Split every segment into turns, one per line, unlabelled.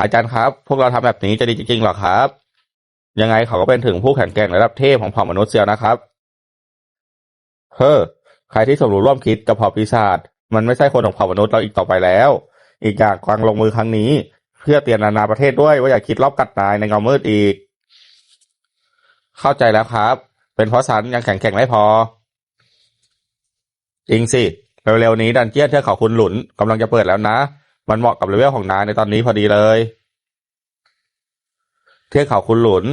อาจารย์ครับ พวกเราทำแบบนี้จะดีจริงๆหรอครับ ยังไงเขาก็เป็นถึงผู้แข็งแกร่งระดับเทพของเผ่ามนุษย์เซียวนะครับเฮ้อใครที่สมรู้ร่วมคิดกับเผ่าปีศาจมันไม่ใช่คนของเผ่ามนุษย์เราอีกต่อไปแล้ว อีกอย่างกวางลงมือครั้งนี้ เพื่อเตือนนานาประเทศด้วยว่าอย่าคิดรอบกัดนายในเงามืดอีก เข้าใจแล้วครับ เป็นเพราะฉันยังแข็งแกร่งไม่พอจริงสิเร็วๆนี้ดันเจี้ยนเทือกเขาคุณหลุนกำลังจะเปิดแล้วนะ มันเหมาะกับเลเวลของนายในตอนนี้พอดีเลย เทือกเขาคุณหลุน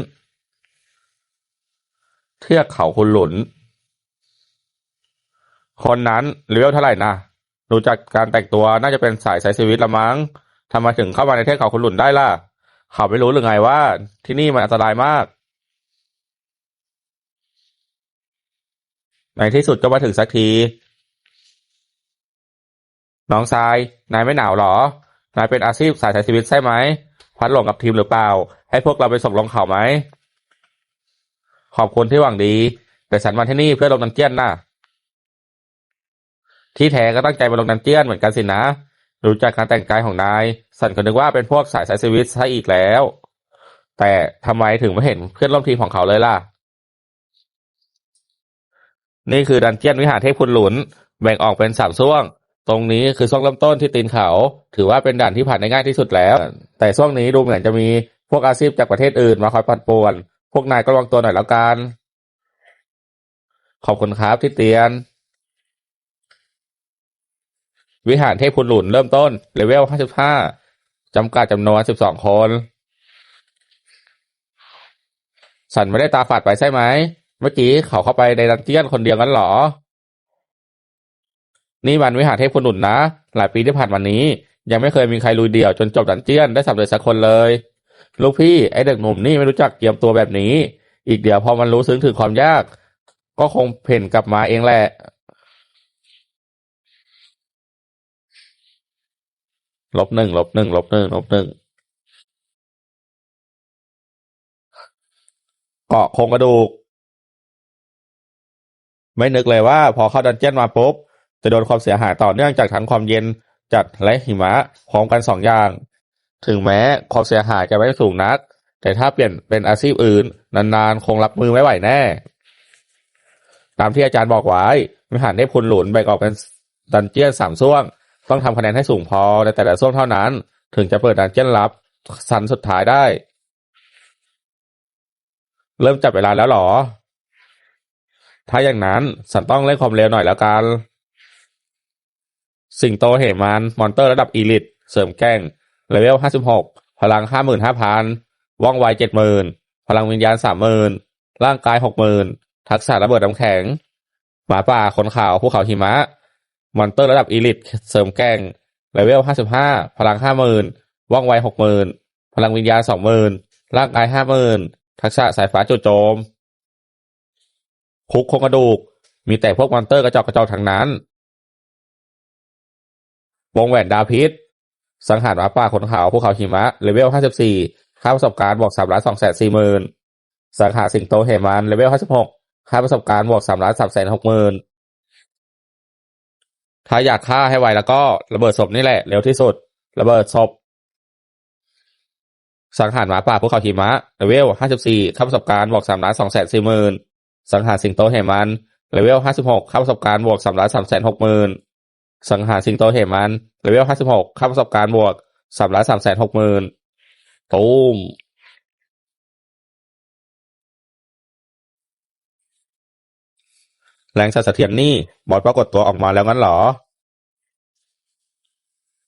เทือกเขาคุณหลุน คนนั้นเลเวลเท่าไหร่นะดูจากการแต่งตัวน่าจะเป็นสายสายชีวิตละมั้งทำไมถึงเข้ามาในเทือกเขาคุณหลุนได้ล่ะ เขาไม่รู้หรือไงว่า ที่นี่มันอันตรายมากในที่สุดก็มาถึงสักที น้องชาย นายไม่หนาวหรอ นายเป็นอาชีพสายสายชีวิตใช่ไหม พัดหลงกับทีมหรือเปล่า ให้พวกเราไปส่งลงเขาไหม ขอบคุณที่หวังดี แต่ฉันมาที่นี่เพื่อลงดันเจียนน่ะ ที่แท้ก็ตั้งใจมาลงดันเจียนเหมือนกันสินะ รู้จากการแต่งกายของนาย สันก็นึกว่าเป็นพวกสายสายชีวิตซะอีกแล้ว แต่ทำไมถึงไม่เห็นเพื่อนร่วมทีมของเขาเลยล่ะ นี่คือดันเจียนวิหารเทพคุณหลุน แบ่งออกเป็นสามช่วง ตรงนี้คือช่วงเริ่มต้นที่ตีนเขา ถือว่าเป็นด่านที่ผ่านได้ง่ายที่สุดแล้ว แต่ช่วงนี้ดูเหมือนจะมีพวกอาชีพจากประเทศอื่นมาคอยปั่นป่วน พวกนายก็ระวังตัวหน่อยแล้วกัน ขอบคุณครับที่เตือนวิหารเทพคุณหลุนเริ่มต้นเลเวล 55 จำกัดจำนวน 12 คน สันไม่ได้ตาฝาดไปใช่ไหม เมื่อกี้เขาเข้าไปในดันเจียนคนเดียวกันเหรอ นี่มันวิหารเทพคุณหลุนนะ หลายปีที่ผ่านมานี้ ยังไม่เคยมีใครลุยเดี่ยวจนจบดันเจียนได้สำเร็จสักคนเลย ลูกพี่ไอเด็กหนุ่มนี่ไม่รู้จักเตรียมตัวแบบนี้ อีกเดี๋ยวพอมันรู้ซึ้งถึงความยาก ก็คงเพ่นกลับมาเองแหละลบหนึ่งลบหนึ่งลบหนึ่งลบหนึ่งเกาะโครงกระดูก ไม่นึกเลยว่า พอเข้าดันเจี้ยนมาปุ๊บ จะโดนความเสียหายต่อเนื่องจากทั้งความเย็นจัดและหิมะพร้อมกันสองอย่าง ถึงแม้ความเสียหายจะไม่สูงนัก แต่ถ้าเปลี่ยนเป็นอาชีพอื่น นานๆ คงรับมือไม่ไหวแน่ ตามที่อาจารย์บอกไว้วิหารเทพคุณหลุนแบ่งออกเป็นดันเจี้ยนสามช่วง ต้องทำคะแนนให้สูงพอในแต่ละช่วงเท่านั้น ถึงจะเปิดดันเจี้ยนลับสันสุดท้ายได้ เริ่มจับเวลาแล้วหรอ ถ้าอย่างนั้นสันต้องเล่นความเร็วหน่อยแล้วกัน สิงโตเหมันมอนเตอร์ระดับอีลิต เสริมแกล้งเลเวลห้าสิบหกพลังห้าหมื่นห้าพันว่องไวเจ็ดหมื่นพลังวิญญาณสามหมื่นร่างกายหกหมื่นทักษะระเบิดน้ำแข็ง หมาป่าขนขาวภูเขาหิมะ มอนเตอร์ระดับอีลิต เสริมแกล้งเลเวลห้าสิบห้าพลังห้าหมื่นว่องไวหกหมื่นพลังวิญญาณสองหมื่นร่างกายห้าหมื่นทักษะสายฟ้าจู่โจม คุกโครงกระดูก มีแต่พวกมอนเตอร์กระจอกกระจอกทั้งนั้น วงแหวนดาวพิษ สังหารหมาป่าขนขาวภูเขาหิมะเลเวล54ค่าประสบการณ์บวก3ล้าน2แสน4หมื่นสังหารสิงโตเหมันเลเวล56ค่าประสบการณ์บวก3ล้าน3แสน6หมื่นถ้าอยากฆ่าให้ไวแล้วก็ระเบิดศพนี่แหละเร็วที่สุด ระเบิดศพสังหารหมาป่าภูเขาหิมะเลเวล54ค่าประสบการณ์บวก3ล้าน2แสน4หมื่นสังหารสิงโตเหมันเลเวล56ค่าประสบการณ์บวก3ล้าน3แสน6หมื่น สังหารสิงโตเหมันเลเวล56ค่าประสบการณ์บวก3ล้าน3แสน6หมื่นตูมแรงสั่นสะเทือนนี่ บอสปรากฏตัวออกมาแล้วงั้นเหรอ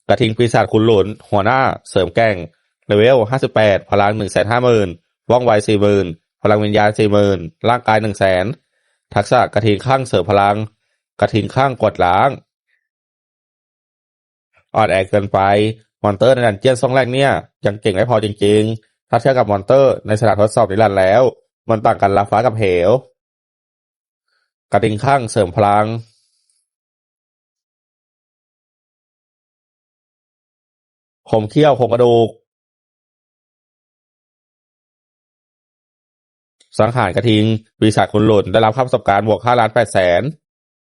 กระทิงปีศาจคุณหลุน หัวหน้า เสริมแกงเลเวล58พลัง150,000ว่องไว40,000พลังวิญญาณ40,000ร่างกาย100,000ทักษะกระทิงข้างเสริมพลัง กระทิงข้างกดล้าง อ่อนแอเกินไป มอนเตอร์ในดันเจียนซ่องแรกเนี่ย ยังเก่งไม่พอจริงๆ ถ้าเทียบกับมอนเตอร์ในสถานทดสอบนิรันดร์แล้ว มันต่างกันละฟ้ากับเหว กระทิงข้างเสริมพลังคมเขี้ยวโครงกระดูก สังหารกระทิงปีศาจคุณหลุนได้รับค่าประสบการณ์บวกห้าล้านแปดแสน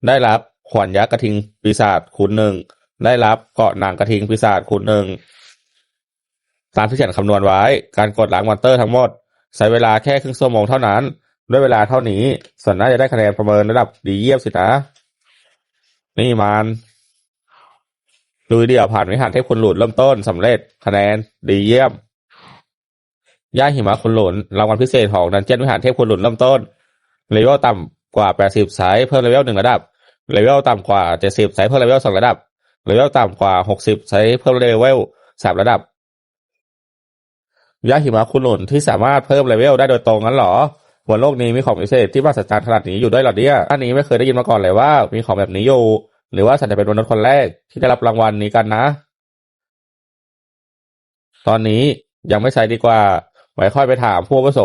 ได้รับขวานยักษ์กระทิงปีศาจคูณหนึ่ง ได้รับเกาะหนังกระทิงปีศาจคูณหนึ่งตามที่ฉันคำนวณไว้ การกดล้างมอนเตอร์ทั้งหมด ใช้เวลาแค่ครึ่งชั่วโมงเท่านั้น ด้วยเวลาเท่านี้ส่วนน่าจะได้คะแนนประเมินระดับดีเยี่ยมสินะ นี่มันลุยเดี่ยวผ่านวิหารเทพคุณหลุนเริ่มต้นสำเร็จคะแนนดีเยี่ยมย่าหิมะคุณหลุนรางวัลพิเศษของดันเจี้ยนวิหารเทพคุณหลุนเริ่มต้นเลเวลต่ำกว่า 80ไซส์เพิ่มเลเวลหนึ่งระดับเลเวลต่ำกว่า 70ไซส์เพิ่มเลเวลสองระดับ เลเวลต่ำกว่า 60ไซส์เพิ่มเลเวลสามระดับย่าหิมะคุณหลุนที่สามารถเพิ่มเลเวลได้โดยตรงนั้นหรอบนโลกนี้มีของพิเศษที่มหัศจรรย์ขนาดนี้อยู่ด้วยหรอเนี่ยอันนี้ไม่เคยได้ยินมาก่อนเลยว่า มีของแบบนี้อยู่ หรือว่าฉันจะเป็นมนุษย์คนแรกที่ได้รับรางวัลนี้กันนะ ตอนนี้ยังไม่ใช้ดีกว่า ไว้ค่อยไปถามผู้อาวุโส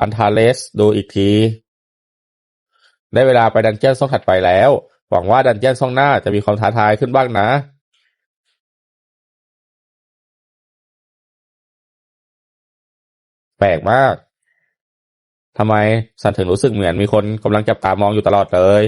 อันทาเลสดูอีกที ได้เวลาไปดันเจี้ยนซ่องถัดไปแล้ว หวังว่าดันเจี้ยนซ่องหน้าจะมีความท้าทายขึ้นบ้างนะแปลกมากทำไมฉันถึงรู้สึกเหมือนมีคนกำลังจับตามองอยู่ตลอดเลย